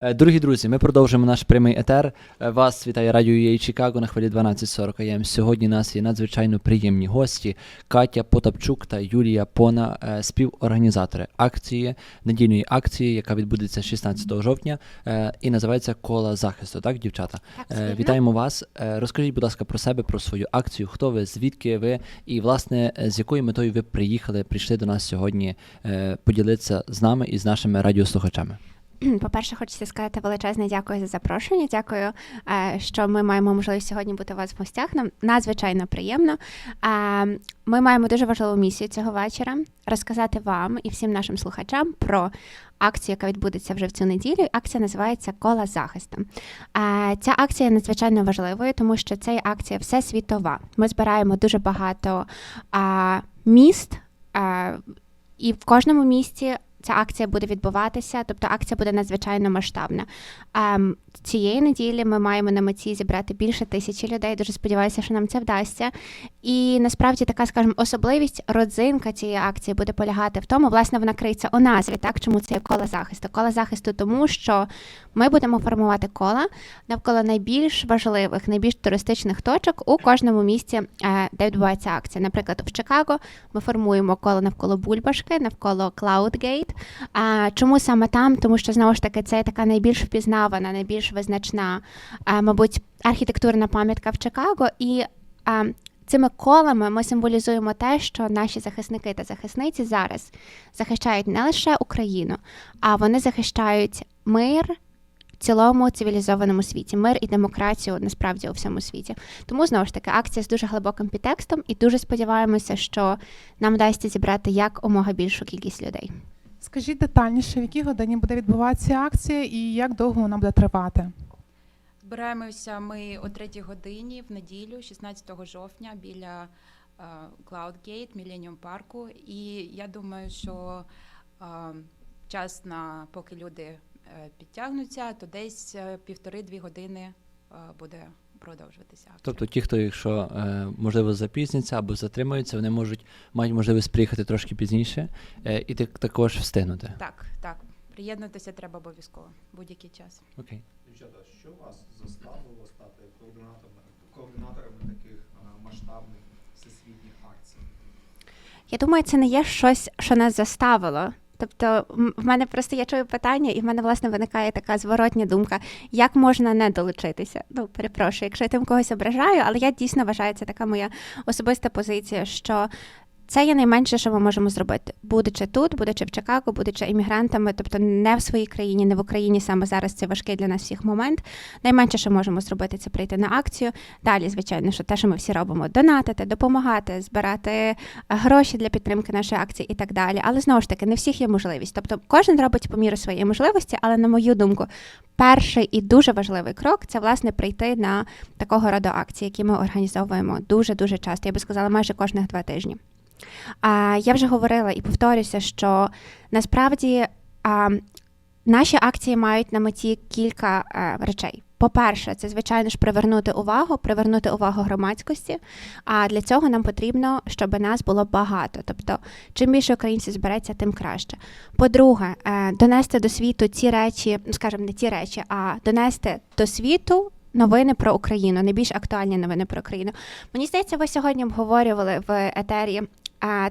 Е, Дорогі друзі, ми продовжуємо наш прямий етер. Е, Вас вітає радіо UA Чикаго на хвилі 1240 АМ. Сьогодні у нас є надзвичайно приємні гості Катя Потапчук та Юлія Пона, е, співорганізатори акції, недільної акції, яка відбудеться 16 жовтня і називається Кола захисту. Так, дівчата? Так. Вітаємо вас. Розкажіть, будь ласка, про себе, про свою акцію. Хто ви, звідки ви, і власне з якою метою ви приїхали, прийшли до нас сьогодні поділитися з нами і з нашими радіослухачами. По-перше, хочеться сказати величезне дякую за запрошення. Дякую, е, що ми маємо можливість сьогодні бути у вас в гостях. Нам надзвичайно приємно. Ми маємо дуже важливу місію цього вечора розказати вам і всім нашим слухачам про акцію, яка відбудеться вже в цю неділю. Акція називається Кола захисту. Ця акція надзвичайно важливою, тому що це акція всесвітова. Ми збираємо дуже багато міст. І в кожному місті ця акція буде відбуватися, тобто акція буде надзвичайно масштабна. Ем, цієї неділі ми маємо на меті зібрати більше тисячі людей. Дуже сподіваюся, що нам це вдасться. І насправді така, скажімо, особливість родзинка цієї акції буде полягати в тому, власне, вона криється у назві. Так, чому це є коло захисту? Коло захисту, тому що ми будемо формувати кола навколо найбільш важливих, найбільш туристичних точок у кожному місті, е, де відбувається акція. Наприклад, в Чикаго ми формуємо коло навколо Бульбашки, навколо Cloudgate. А чому саме там? Тому що знову ж таки це така найбільш впізнавана, найбільш визначна, мабуть, архітектурна пам'ятка в Чикаго. І цими колами ми символізуємо те, що наші захисники та захисниці зараз захищають не лише Україну, а вони захищають мир. Цілому цивілізованому світі, мир і демократію насправді у всьому світі. Тому знову ж таки акція з дуже глибоким підтекстом, і дуже сподіваємося, що нам вдасться зібрати якомога більшу кількість людей. Скажіть детальніше, в якій годині буде відбуватися акція і як довго вона буде тривати? Збираємося ми о 3 годині в неділю, 16 жовтня, біля е, Cloudgate, Millennium парку. І я думаю, що е, час на поки люди е, підтягнуться, то десь півтори-дві години буде продовжуватися. акція. Тобто ті, хто, якщо е, можливо запізняться або затримаються, вони можуть мають можливість приїхати трошки пізніше е, і так, також встигнути. Так, так. Приєднатися треба обов'язково будь-який час. Окей. Дівчата, що вас заставило стати координаторами, координаторами таких масштабних всесвітніх акцій? Я думаю, це не є щось, що нас заставило. Тобто, в мене просто я чую питання, і в мене власне виникає така зворотня думка, як можна не долучитися. Ну, перепрошую, якщо я тим когось ображаю, але я дійсно вважаю, це така моя особиста позиція, що це є найменше, що ми можемо зробити, будучи тут, будучи в Чикаго, будучи іммігрантами, тобто не в своїй країні, не в Україні саме зараз це важкий для нас всіх момент. Найменше, що можемо зробити, це прийти на акцію. Далі, звичайно, що те, що ми всі робимо, донатити, допомагати, збирати е, гроші для підтримки нашої акції і так далі. Але знову ж таки, не всіх є можливість. Тобто, кожен робить по мірі своєї можливості, але на мою думку, перший і дуже важливий крок це власне прийти на такого роду акції, які ми організовуємо дуже дуже часто. Я би сказала, майже кожних два тижні. Я вже говорила і повторюся, що насправді наші акції мають на меті кілька е, речей. По-перше, це звичайно ж привернути увагу, привернути увагу громадськості. А для цього нам потрібно, щоб нас було багато. Тобто, чим більше українців збереться, тим краще. По-друге, е, донести до світу ці речі, ну скажімо, не ті речі, а донести до світу. Новини про Україну, найбільш актуальні новини про Україну. Мені здається, ви сьогодні обговорювали в етері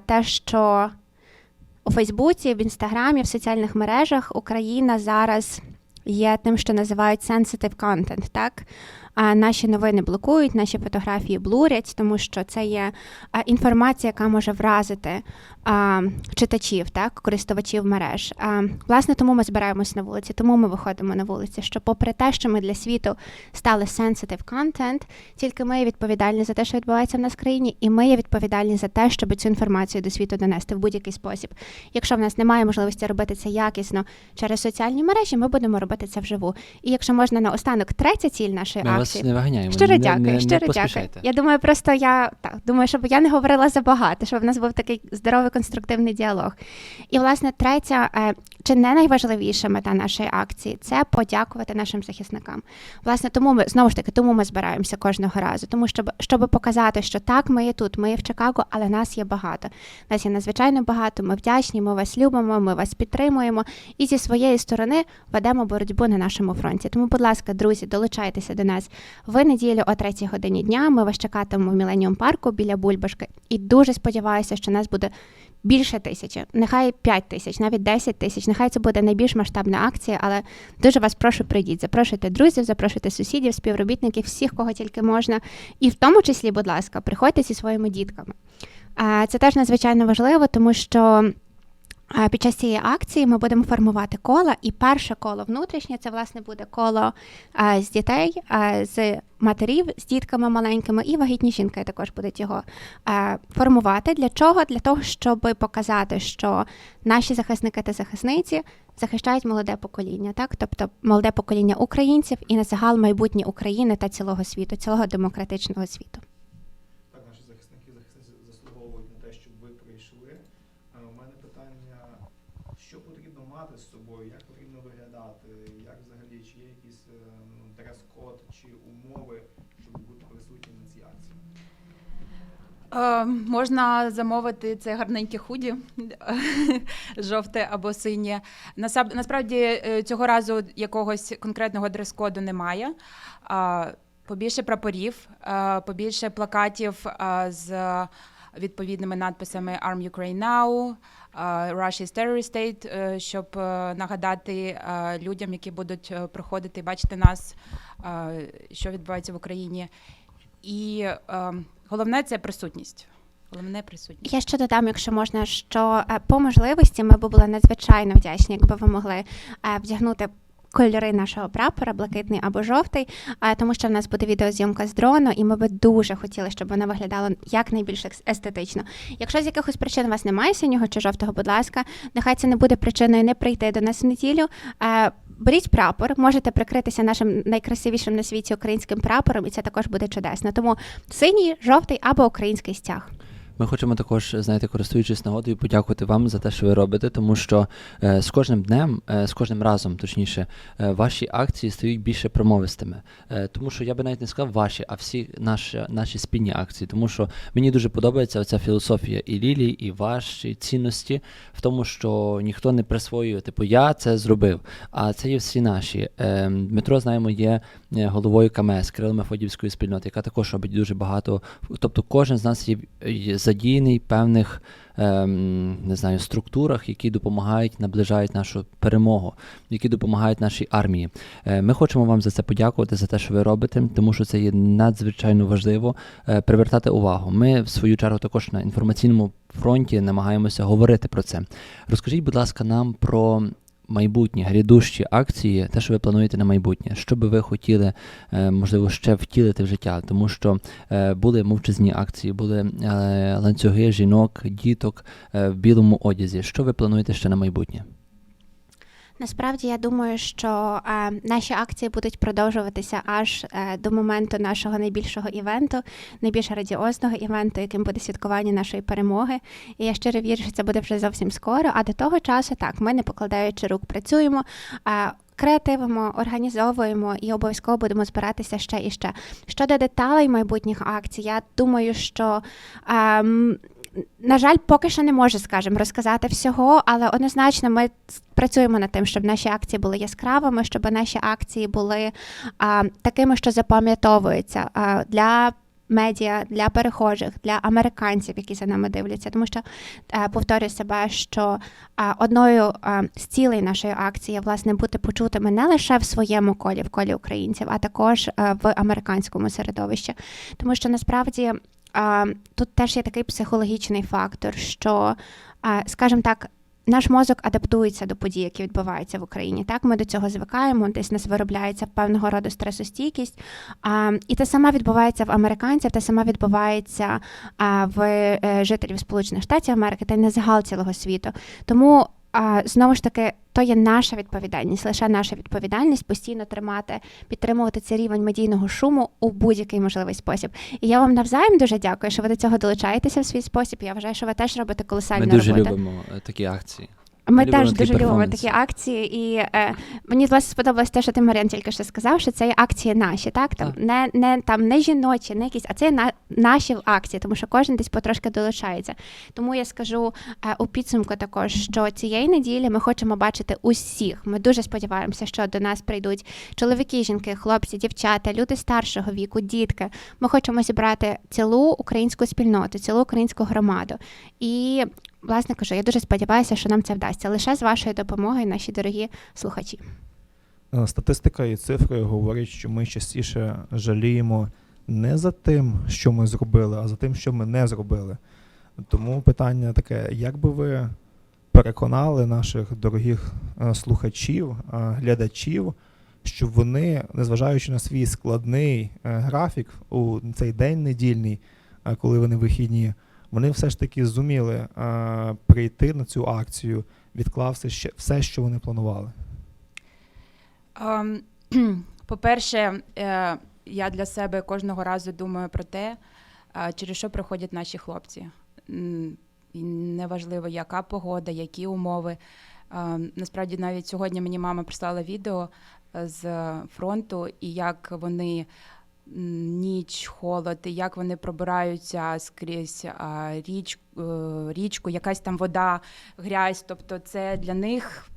те, що у Фейсбуці, в Інстаграмі, в соціальних мережах Україна зараз є тим, що називають sensitive content, так? Наші новини блокують, наші фотографії блурять, тому що це є інформація, яка може вразити читачів, так, користувачів мереж. Власне, тому ми збираємось на вулиці, тому ми виходимо на вулиці. Що, попри те, що ми для світу стали sensitive content, тільки ми є відповідальні за те, що відбувається в нас в країні, і ми є відповідальні за те, щоб цю інформацію до світу донести в будь-який спосіб. Якщо в нас немає можливості робити це якісно через соціальні мережі, ми будемо робити це вживу. І якщо можна наостанок, третя ціль нашої Ми вас вас не виганяємо. Щиро не, дякую, не, не щиро дякую. Я думаю, просто я так думаю, щоб я не говорила забагато, щоб в нас був такий здоровий конструктивний діалог. І власне третя, е, чи не найважливіша мета нашої акції це подякувати нашим захисникам. Власне, тому ми знову ж таки, тому ми збираємося кожного разу, тому щоб, щоб показати, що так, ми є тут, ми є в Чикаго, але нас є багато. Нас є надзвичайно багато. Ми вдячні, ми вас любимо, ми вас підтримуємо і зі своєї сторони ведемо боротьбу на нашому фронті. Тому, будь ласка, друзі, долучайтеся до нас в неділю о 3 годині дня. Ми вас чекатимемо в Міленіум парку біля Бульбашки. І дуже сподіваюся, що нас буде більше тисячі, нехай 5 тисяч, навіть 10 тисяч. Нехай це буде найбільш масштабна акція, але дуже вас прошу, прийдіть. Запрошуйте друзів, запрошуйте сусідів, співробітників, всіх, кого тільки можна. І в тому числі, будь ласка, приходьте зі своїми дітками. Це теж надзвичайно важливо, тому що. Під час цієї акції ми будемо формувати кола, і перше коло внутрішнє це власне буде коло з дітей, з матерів з дітками маленькими, і вагітні жінки також будуть його формувати. Для чого? Для того, щоб показати, що наші захисники та захисниці захищають молоде покоління, так тобто молоде покоління українців і на загал майбутнє України та цілого світу, цілого демократичного світу. Потрібно мати з собою, як потрібно виглядати, як взагалі, чи є якийсь е, ну, дрес-код чи умови, щоб бути присутнім на цій акції? Е, можна замовити це гарненьке худі, жовте або синє. Насаб- Насправді е, цього разу якогось конкретного дрес-коду немає. А, Побільше прапорів, а, побільше плакатів а, з відповідними надписами Arm Ukraine Now, а, Russia is Terrorist State, е, щоб е, нагадати е, людям, які будуть приходити і бачити нас, е, що відбувається в Україні. І е, головне це присутність. Головне присутність. Я ще додам, якщо можна, що е, по можливості ми б були надзвичайно вдячні, якби ви могли е, вдягнути. Кольори нашого прапора, блакитний або жовтий, тому що в нас буде відеозйомка з дрону, і ми би дуже хотіли, щоб вона виглядала якнайбільш естетично. Якщо з якихось причин у вас немає синього чи жовтого, будь ласка, нехай це не буде причиною не прийти до нас в неділю. Беріть прапор, можете прикритися нашим найкрасивішим на світі українським прапором, і це також буде чудесно. Тому синій, жовтий або український стяг. Ми хочемо також, знаєте, користуючись нагодою, подякувати вам за те, що ви робите, тому що е, з кожним днем, е, з кожним разом, точніше, е, ваші акції стають більше промовистими. Е, тому що я би навіть не сказав ваші, а всі наші, наші спільні акції. Тому що мені дуже подобається оця філософія і Лілі, і ваші цінності в тому, що ніхто не присвоює, типу, я це зробив. А це є всі наші. Е, Дмитро, знаємо, є е, головою КМС, Кирил Мефодівської спільноти, яка також робить дуже багато. Тобто кожен з нас є, є задіяний певних ем, не знаю, структурах, які допомагають, наближають нашу перемогу, які допомагають нашій армії. Е, Ми хочемо вам за це подякувати, за те, що ви робите, тому що це є надзвичайно важливо е, привертати увагу. Ми, в свою чергу, також на інформаційному фронті намагаємося говорити про це. Розкажіть, будь ласка, нам про. Майбутні грядущі акції, те, що ви плануєте на майбутнє, що би ви хотіли, е, можливо, ще втілити в життя, тому що е, були мовчазні акції, були е, ланцюги жінок, діток в білому одязі. Що ви плануєте ще на майбутнє? Насправді я думаю, що е, наші акції будуть продовжуватися аж е, до моменту нашого найбільшого івенту, найбільш радіозного івенту, яким буде святкування нашої перемоги. І я щиро вірю, що це буде вже зовсім скоро. А до того часу так, ми не покладаючи рук, працюємо. Е, Креативимо, організовуємо і обов'язково будемо збиратися ще і ще. Щодо деталей майбутніх акцій, я думаю, що ем, на жаль, поки що не можу, скажімо, розказати всього, але однозначно ми працюємо над тим, щоб наші акції були яскравими, щоб наші акції були а, такими, що запам'ятовуються а, для. Медіа для перехожих, для американців, які за нами дивляться, тому що е, повторюю себе, що одною з цілей нашої акції власне бути почутими не лише в своєму колі, в колі українців, а також е, в американському середовищі, тому що насправді тут теж є такий психологічний фактор, що, скажімо так, наш мозок адаптується до подій, які відбуваються в Україні. Так, ми до цього звикаємо, десь нас виробляється певного роду стресостійкість. І те саме відбувається в американців, те саме відбувається в е, жителів Сполучених Штатів Америки та й на загал цілого світу. Тому а, знову ж таки, то є наша відповідальність, лише наша відповідальність постійно тримати, підтримувати цей рівень медійного шуму у будь-який можливий спосіб. І я вам навзаєм дуже дякую, що ви до цього долучаєтеся в свій спосіб. Я вважаю, що ви теж робите колосальну Ми дуже роботи. любимо е, такі акції. Ми любимо теж дуже любимо такі акції, і е, мені власне сподобалось те, що ти Маріан тільки що сказав, що це є акції наші, так там Так. не, не там не жіночі, не якісь, а це на наші акції, тому що кожен десь потрошки долучається. Тому я скажу е, у підсумку також, що цієї неділі ми хочемо бачити усіх. Ми дуже сподіваємося, що до нас прийдуть чоловіки, жінки, хлопці, дівчата, люди старшого віку, дітки. Ми хочемо зібрати цілу українську спільноту, цілу українську громаду. І власне кажу, я дуже сподіваюся, що нам це вдасться лише з вашою допомогою, наші дорогі слухачі. Е, Статистика і цифри говорять, що ми частіше жаліємо не за тим, що ми зробили, а за тим, що ми не зробили. Тому питання таке: як би ви переконали наших дорогих е, слухачів, е, глядачів, щоб вони, незважаючи на свій складний графік у цей день недільний, коли вони вихідні, вони все ж таки зуміли е, прийти на цю акцію, відклавши ще все, що вони планували. Ем, По-перше, е, я для себе кожного разу думаю про те, е, через що проходять наші хлопці. Неважливо, яка погода, які умови. Ем, Насправді, навіть сьогодні мені мама прислала відео з фронту, і як вони ніч, холод, як вони пробираються скрізь річ, е, річку, якась там вода, грязь. Тобто, це для них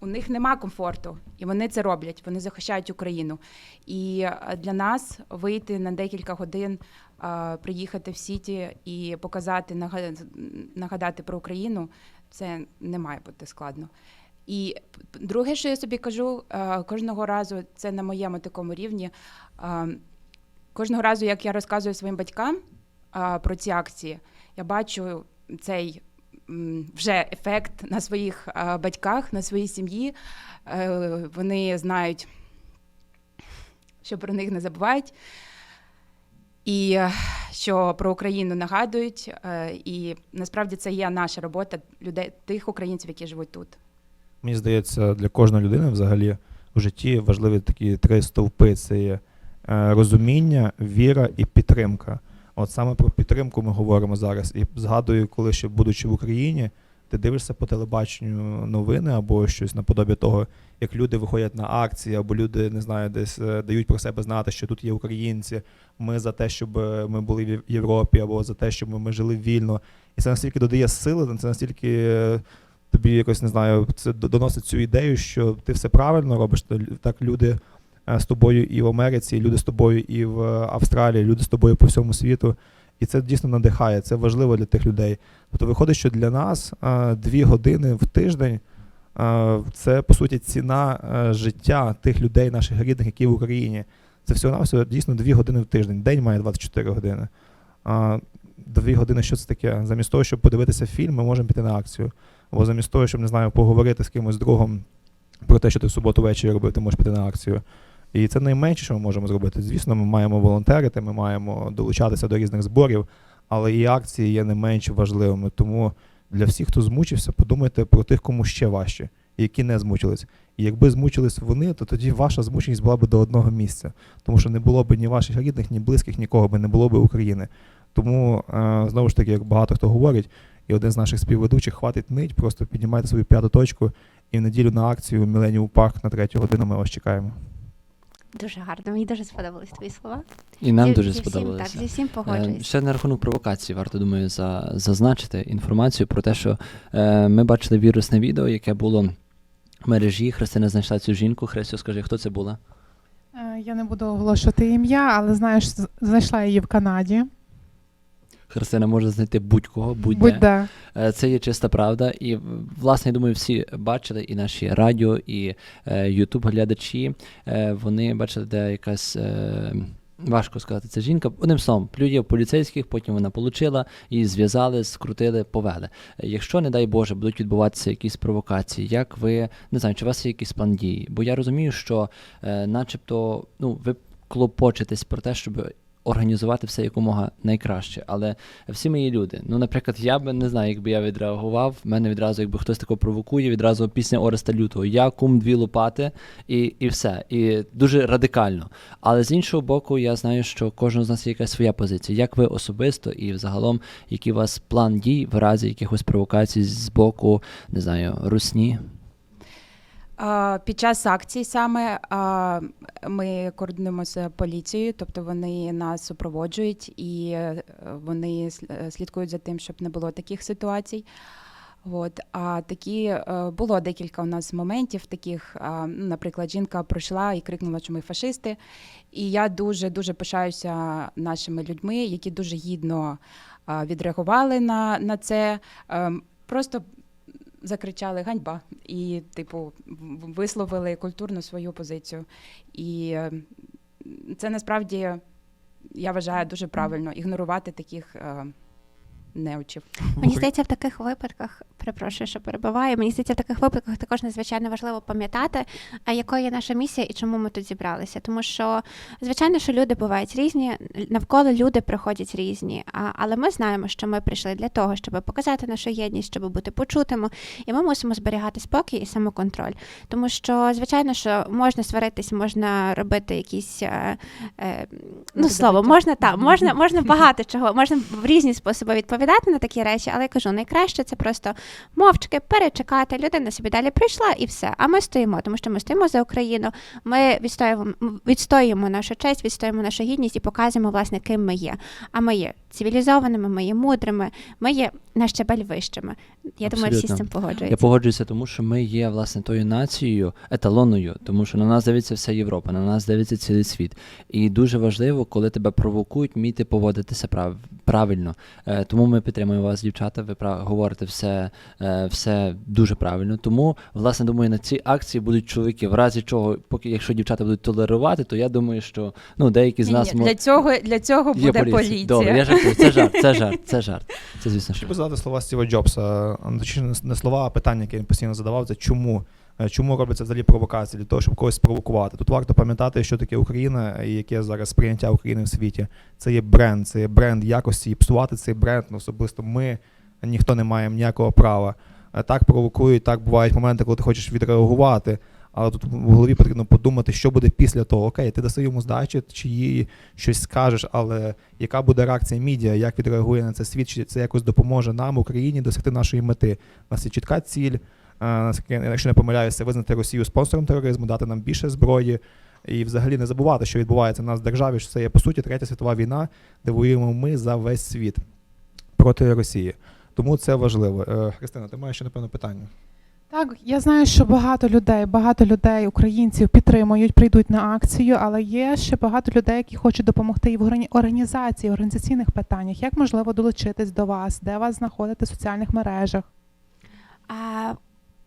у них нема комфорту, і вони це роблять. Вони захищають Україну. І е, для нас вийти на декілька годин, приїхати в Сіті і показати, нага- нагадати про Україну, це не має бути складно. І друге, що я собі кажу, е, кожного разу це на моєму такому рівні. Кожного разу, як я розказую своїм батькам е, про ці акції, я бачу цей вже ефект на своїх е, батьках, на своїй сім'ї. Е, Вони знають, що про них не забувають, і е, що про Україну нагадують. Е, І насправді це є наша робота людей, тих українців, які живуть тут. Мені здається, для кожної людини взагалі в житті важливі такі три стовпи: це є розуміння, віра і підтримка. От саме про підтримку ми говоримо зараз. І згадую, коли ще будучи в Україні, ти дивишся по телебаченню новини або щось наподобі того, як люди виходять на акції, або люди не знаю, десь е, дають про себе знати, що тут є українці. Ми за те, щоб е, ми були в Європі, або за те, щоб ми, жили вільно. І це настільки додає сили, це настільки. е, тобі якось не знаю, це доносить цю ідею, що ти все правильно робиш. Так люди е, з тобою і в Америці, люди з тобою і в е, Австралії, люди з тобою по всьому світу. І це дійсно надихає, це важливо для тих людей. Тобто виходить, що для нас е, дві години в тиждень е, це по суті ціна е, життя тих людей, наших рідних, які в Україні. Це всього навсього дійсно дві години в тиждень. День має 24 години. Дві години, що це таке? Замість того, щоб подивитися фільм, ми можемо піти на акцію. Або замість того, щоб не знаю, поговорити з кимось другом про те, що ти в суботу ввечері робив, ти можеш піти на акцію. І це найменше, що ми можемо зробити. Звісно, ми маємо волонтерити, ми маємо долучатися до різних зборів, але і акції є не менш важливими. Тому для всіх, хто змучився, подумайте про тих, кому ще важче, які не змучились. І якби змучились вони, то тоді ваша змученість була б до одного місця, тому що не було б ні ваших рідних, ні близьких, нікого би не було б України. Тому е, знову ж таки, як багато хто говорить, і один з наших співведучих хватить нить, просто піднімайте свою п'яту точку і в неділю на акцію Millennium Парк на третю годину ми вас чекаємо. Дуже гарно, мені дуже сподобались твої слова. І нам Зі- дуже зі всім, так, зі всім Е, погоджуюсь. Ще на рахунок провокації варто думаю за, зазначити інформацію про те, що е, ми бачили вірусне відео, яке було в мережі. Христина знайшла цю жінку. Христю, скажи, хто це була? Е, Я не буду оголошувати ім'я, але знаєш, знайшла її в Канаді. Христина може знайти будь-кого, будь-де. Будь-де. Е, Це є чиста правда. І власне, я думаю, всі бачили, і наші радіо, і Ютуб глядачі. е, Вони бачили, де якась. е, Важко сказати, це жінка. Одним словом, плює в поліцейських, потім вона получила, її зв'язали, скрутили, повели. Е, Якщо, не дай Боже, будуть відбуватися якісь провокації, як ви не знаю, чи у вас є якийсь план дії? Бо я розумію, що, е, начебто, ну, ви клопочетесь про те, щоб організувати все якомога найкраще. Але всі є люди. Ну, наприклад, я би не знаю, якби я відреагував. В мене відразу, якби хтось такого провокує, відразу пісня Ореста Лютого. Я кум дві лопати і, і все. І дуже радикально. Але з іншого боку, я знаю, що кожного з нас є якась своя позиція. Як ви особисто і взагалом, який у вас план дій в разі якихось провокацій з боку, не знаю, русні? Під час акцій саме ми координуємо з поліцією, тобто вони нас супроводжують і е, вони е, слідкують за тим, щоб не було таких ситуацій. От, а такі е, було декілька у нас моментів таких. Наприклад, жінка прийшла і крикнула, що ми фашисти. І я дуже дуже пишаюся нашими людьми, які дуже гідно відреагували на, на це. Ем, Просто закричали ганьба і, типу, висловили культурну свою позицію. І це насправді я вважаю дуже правильно ігнорувати таких е, неучів. Мені здається, в таких випадках, перепрошую, що перебуваю. Мені здається, в таких випадках також надзвичайно важливо пам'ятати, а якою є наша місія і чому ми тут зібралися. Тому що, звичайно, що люди бувають різні, навколо люди приходять різні. А, але ми знаємо, що ми прийшли для того, щоб показати нашу єдність, щоб бути почутими, і ми мусимо зберігати спокій і самоконтроль. Тому що, звичайно, що можна сваритись, можна робити якісь е, е, ну, слово, можна так, можна, можна багато чого, можна в різні способи відповідати на такі речі, але я кажу, найкраще це просто мовчки перечекати. Людина собі далі прийшла і все. А ми стоїмо, тому що ми стоїмо за Україну. Ми відстоюємо, відстоюємо нашу честь, відстоюємо нашу гідність і показуємо, власне, ким ми є. А ми є цивілізованими, ми є мудрими, ми є на щабель вищими. Я думаю, всі з Абсолютно. цим Я погоджуюся, тому що ми є власне тою нацією еталонною, тому що на нас дивиться вся Європа, на нас дивиться цілий світ. І дуже важливо, коли тебе провокують, вміти поводитися прав... правильно. Е, тому ми підтримуємо вас, дівчата. Ви прав... говорите все, все дуже правильно. Тому, власне, думаю, на цій акції будуть чоловіки. В разі чого, поки якщо дівчата будуть толерувати, то я думаю, що ну деякі з Ні, нас ні, мо- для цього для цього буде поліція. Добре, я жартую. Це жарт, це жарт, це жарт. Це звісно, що. би задати слова Стіва Джобса. а, Точніше, не слова, а питання, яке він постійно задавав, це чому? Е, Чому робиться взагалі провокації для того, щоб когось спровокувати? Тут варто пам'ятати, що таке Україна і яке зараз сприйняття України в світі. Це є бренд, це є бренд якості, і псувати цей бренд ну, особисто ми ніхто не маємо ніякого права. Е, Так провокують, так бувають моменти, коли ти хочеш відреагувати. Але тут в голові потрібно подумати, що буде після того. Окей, ти даси йому здачі, чи їй щось скажеш, але яка буде реакція медіа, як відреагує на це світ, чи це якось допоможе нам, Україні, досягти нашої мети. У нас є чітка ціль, е, якщо не помиляюся, визнати Росію спонсором тероризму, дати нам більше зброї. І взагалі не забувати, що відбувається в нас в державі, що це є по суті третя світова війна, де воюємо ми за весь світ проти Росії. Тому це важливо. Е, Христина, ти маєш ще напевно питання. Так, я знаю, що багато людей, багато людей, українців підтримують, прийдуть на акцію, але є ще багато людей, які хочуть допомогти і в організації, в організаційних питаннях. Як можливо долучитись до вас, де вас знаходити в соціальних мережах? А,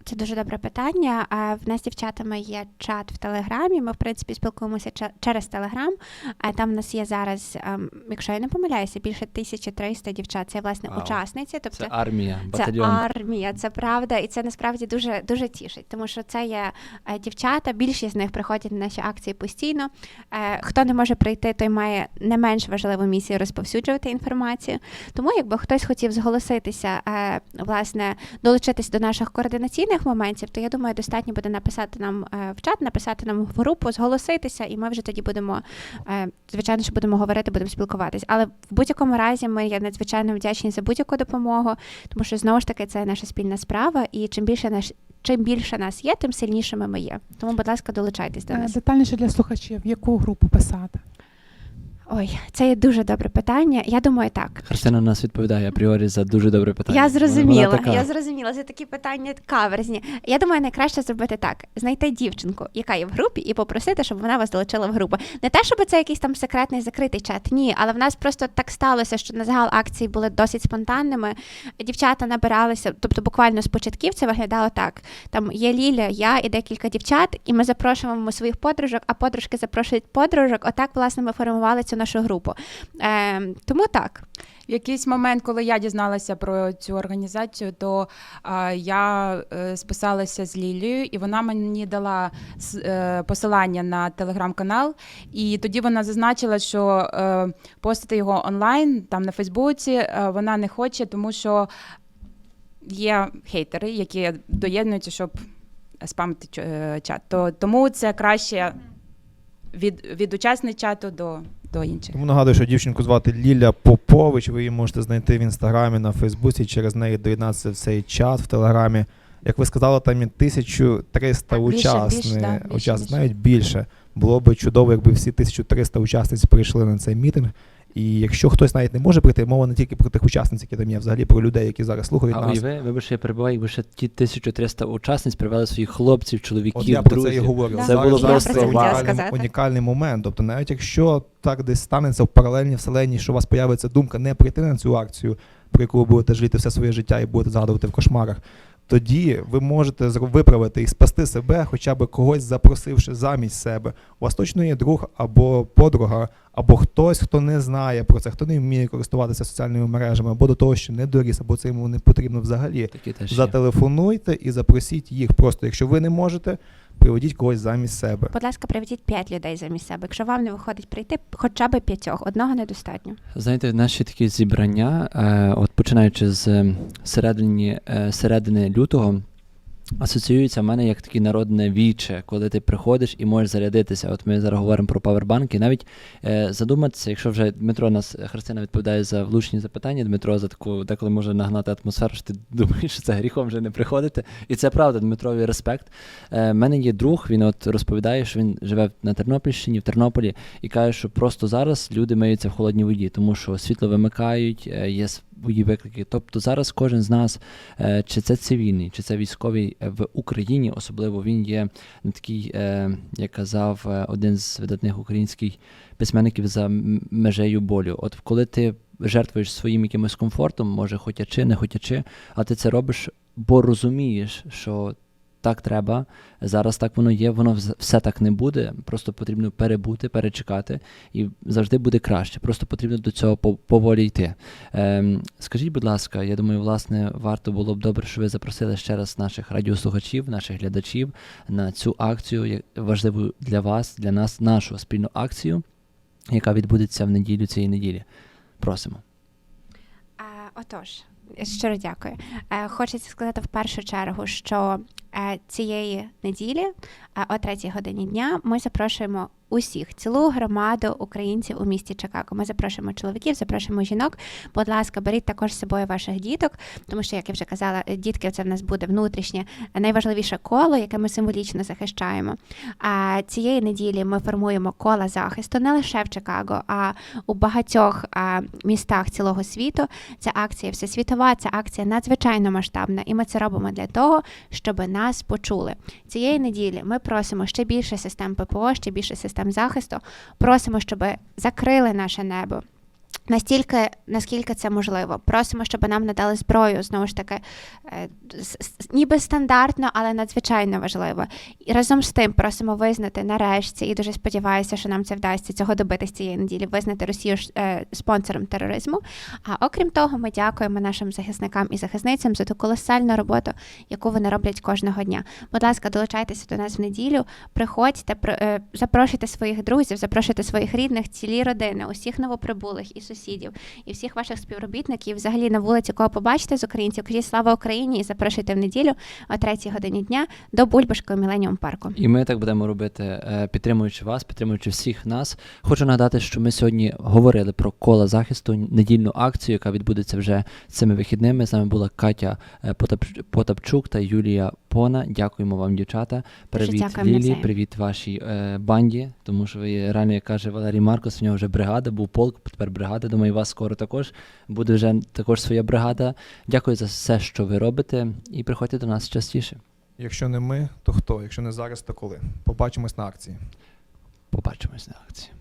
це дуже добре питання. В нас з дівчатами є чат в Телеграмі. Ми, в принципі, спілкуємося через Телеграм. А там в нас є зараз, ем, якщо я не помиляюся, більше 1300 дівчат. Це власне Вау. учасниці. Тобто Це армія, це армія, це правда, і це насправді дуже дуже тішить, тому що це є е, дівчата. Більшість з них приходять на наші акції постійно. Е, Хто не може прийти, той має не менш важливу місію розповсюджувати інформацію. Тому, якби хтось хотів зголоситися, е, власне, долучитись до наших координаційних моментів, то я думаю, достатньо буде написати нам е, в чат, написати нам в групу, зголоситися, і ми вже тоді будемо, е, звичайно, що будемо говорити, будемо спілкуватись. Але в будь-якому разі ми є надзвичайно вдячні за будь-яку допомогу, тому що знову ж таки це наша спільна справа, і чим більше наш. Чим більше нас є, тим сильнішими ми є. Тому, будь ласка, долучайтесь до Е, нас. Детальніше для слухачів, в яку групу писати? Ой, це є дуже добре питання. Я думаю, так. Христина нас відповідає апріорі за дуже добре питання. Я зрозуміла, вона така. я зрозуміла. Це такі питання каверзні. Я думаю, найкраще зробити так: знайти дівчинку, яка є в групі, і попросити, щоб вона вас долучила в групу. Не те, щоб це якийсь там секретний закритий чат. Ні, але в нас просто так сталося, що на загал акції були досить спонтанними. Дівчата набиралися, тобто буквально з початків це виглядало так: там є Ліля, я і декілька дівчат, і ми запрошуємо своїх подружок, а подружки запрошують подружок. Отак, власне, ми формували цю нашу групу. Е, тому так. В якийсь момент, коли я дізналася про цю організацію, то а, я е, списалася з Лілією, і вона мені дала е, посилання на телеграм-канал. І тоді вона зазначила, що е, постити його онлайн, там на Фейсбуці, е, вона не хоче, тому що є хейтери, які доєднуються, щоб спамити е, чат. То, тому це краще від, від учасниць чату до, до інших. Тому нагадую, що дівчинку звати Ліля Попович. Ви її можете знайти в інстаграмі, на Фейсбуці, через неї доєднатися в цей чат в Телеграмі. Як ви сказали, там є 1300 учасників, навіть більше. Було би чудово, якби всі 1300 учасниць прийшли на цей мітинг. І якщо хтось навіть не може прийти, мова не тільки про тих учасниць, які там є, взагалі про людей, які зараз слухають А нас. уяви, вибачте, я перебуваю, якби ще ті 1300 учасниць привели своїх хлопців, чоловіків, От я про це і друзів. говорю. Да. Це Зараз було просто унікальний, унікальний момент. Тобто, навіть якщо так десь станеться в паралельній вселенні, що у вас появиться думка не прийти на цю акцію, про яку ви будете жити все своє життя і будете згадувати в кошмарах, тоді ви можете виправити і спасти себе, хоча б когось запросивши замість себе. У вас точно є друг або подруга, або хтось, хто не знає про це, хто не вміє користуватися соціальними мережами, або до того, що не доріс, або це йому не потрібно взагалі. Такі теж. Зателефонуйте і запросіть їх. Просто якщо ви не можете, приведіть когось замість себе. Будь ласка, приведіть п'ять людей замість себе. Якщо вам не виходить прийти, хоча б п'ятьох, одного недостатньо. Знаєте, наші такі зібрання, е, от починаючи з середині середини, е, середини лютого, асоціюються в мене як таке народне віче, коли ти приходиш і можеш зарядитися. От ми зараз говоримо про павербанки. Навіть е, задуматися, якщо вже Дмитро нас Христина відповідає за влучні запитання, Дмитро за таку деколи може нагнати атмосферу, що ти думаєш, що це гріхом вже не приходити. І це правда, Дмитрові респект. Е, в мене є друг, він от розповідає, що він живе на Тернопільщині, в Тернополі, і каже, що просто зараз люди миються в холодній воді, тому що світло вимикають, е, є свої виклики. Тобто зараз кожен з нас, е, чи це цивільний, чи це військовий е, в Україні, особливо він є на такий, е, як казав один з видатних українських письменників за межею болю. От коли ти жертвуєш своїм якимось комфортом, може хотячи, не хотячи, а ти це робиш, бо розумієш, що так треба, зараз так воно є, воно все так не буде. Просто потрібно перебути, перечекати, і завжди буде краще. Просто потрібно до цього поволі йти. Ем, скажіть, будь ласка, я думаю, власне, варто було б добре, що ви запросили ще раз наших радіослухачів, наших глядачів на цю акцію, важливу для вас, для нас, нашу спільну акцію, яка відбудеться в неділю цієї неділі. Просимо. А, отож, щиро дякую. Е, хочеться сказати в першу чергу, що е, цієї неділі е, о третій годині дня ми запрошуємо усіх, цілу громаду українців у місті Чикаго. Ми запрошуємо чоловіків, запрошуємо жінок. Будь ласка, беріть також з собою ваших діток, тому що, як я вже казала, е, дітки це в нас буде внутрішнє е, найважливіше коло, яке ми символічно захищаємо. А цієї неділі ми формуємо кола захисту не лише в Чикаго, а у багатьох містах цілого світу. Ця акція всесвітова, ця акція надзвичайно масштабна, і ми це робимо для того, щоб нас почули. Цієї неділі ми просимо ще більше систем ППО, ще більше систем захисту. Просимо, щоб закрили наше небо. Настільки, наскільки це можливо, просимо, щоб нам надали зброю, знову ж таки, е, ніби стандартно, але надзвичайно важливо. І разом з тим просимо визнати нарешті, і дуже сподіваюся, що нам це вдасться цього добитись цієї неділі, визнати Росію е, спонсором тероризму. А окрім того, ми дякуємо нашим захисникам і захисницям за ту колосальну роботу, яку вони роблять кожного дня. Будь ласка, долучайтеся до нас в неділю, приходьте, при- е, запрошуйте своїх друзів, запрошуйте своїх рідних, цілі родини, усіх новоприбулих і сусідів, і всіх ваших співробітників. Взагалі на вулиці, кого побачите з українців, кажіть слава Україні і запрошуйте в неділю о 3 годині дня до Бульбашкого Міленіум парку. І ми так будемо робити, е, підтримуючи вас, підтримуючи всіх нас. Хочу нагадати, що ми сьогодні говорили про кола захисту, недільну акцію, яка відбудеться вже цими вихідними. З нами була Катя е, Потапчук та Юлія Пона. Дякуємо вам, дівчата. Привіт, Лілі, привіт вашій е, банді, тому що ви реально, як каже Валерій Маркос, у нього вже бригада, був полк, тепер бригада. Думаю, у вас скоро також буде вже також своя бригада. Дякую за все, що ви робите, і приходьте до нас частіше. Якщо не ми, то хто? Якщо не зараз, то коли? Побачимось на акції. Побачимось на акції.